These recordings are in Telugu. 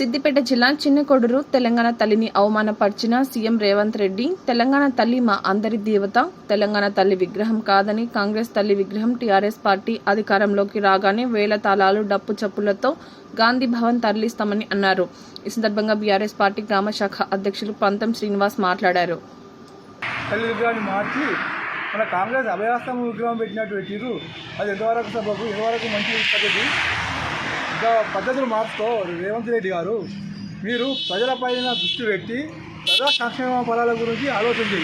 సిద్దిపేట జిల్లా చిన్నకొడురు తెలంగాణ తల్లిని అవమానపరిచిన సీఎం రేవంత్ రెడ్డి తెలంగాణ తల్లి మా అందరి దేవత తెలంగాణ తల్లి విగ్రహం కాదని కాంగ్రెస్ తల్లి విగ్రహం టీఆర్ఎస్ పార్టీ అధికారంలోకి రాగానే వేల తాళాలు డప్పు చప్పులతో గాంధీ భవన్ తరలిస్తామని అన్నారు. ఈ సందర్భంగా బీఆర్ఎస్ పార్టీ గ్రామ శాఖ అధ్యక్షులు పంతం శ్రీనివాస్ మాట్లాడారు. మన కాంగ్రెస్ అభయాస్తం విగ్రహం పెట్టినట్టు పెట్టిరు అది ఎంతవరకు సభకు ఎంతవరకు మంచి పద్ధతి పద్ధతులు మార్చుకో రేవంత్ రెడ్డి గారు. మీరు ప్రజలపైన దృష్టి పెట్టి ప్రజా సంక్షేమ ఫలాల గురించి ఆలోచించి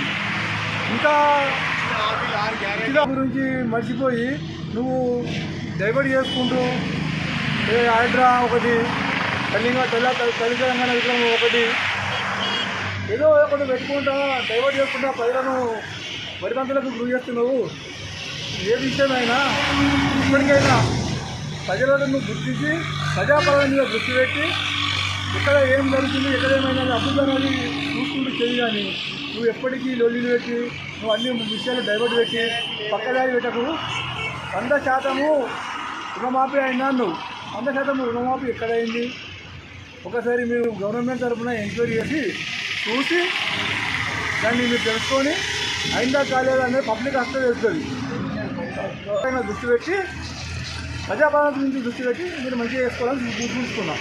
ఇంకా గురించి మర్చిపోయి నువ్వు డైవర్ట్ చేసుకుంటూ ఏ ఒకటి తెలంగాణ తెల్ల తెలంగాణ విగ్రహం ఒకటి ఏదో ఒకటి పెట్టుకుంటా డైవర్ట్ చేసుకుంటా ప్రజలను వరికంతులకు గురి చేస్తున్నావు. ఏ విషయమైనా ఇప్పటికైనా ప్రజలను నువ్వు గుర్తించి ప్రజాపరమైన మీద దృష్టి పెట్టి ఇక్కడ ఏం జరుగుతుంది ఎక్కడ ఏమైనా అద్భుతాన్ని చూసుకుంటూ చేయి నువ్వు ఎప్పటికీ లొల్లిలు పెట్టి నువ్వు అన్ని విషయాలు డైవర్ట్ పెట్టి పక్కదారి పెట్టకు. వంద శాతము రుణమాఫీ అయినా నువ్వు వంద శాతం రుణమాఫీ ఎక్కడైంది? ఒకసారి మీరు గవర్నమెంట్ తరఫున ఎంక్వైరీ చేసి చూసి దాన్ని మీరు తెలుసుకొని అయిందా కాలేదా అనేది పబ్లిక్ అర్థం తెలుస్తుంది. దృష్టి పెట్టి ప్రజాపాలన గురించి దృష్టి పెట్టి మీరు మంచిగా చేసుకోవాలని చూసుకున్నాం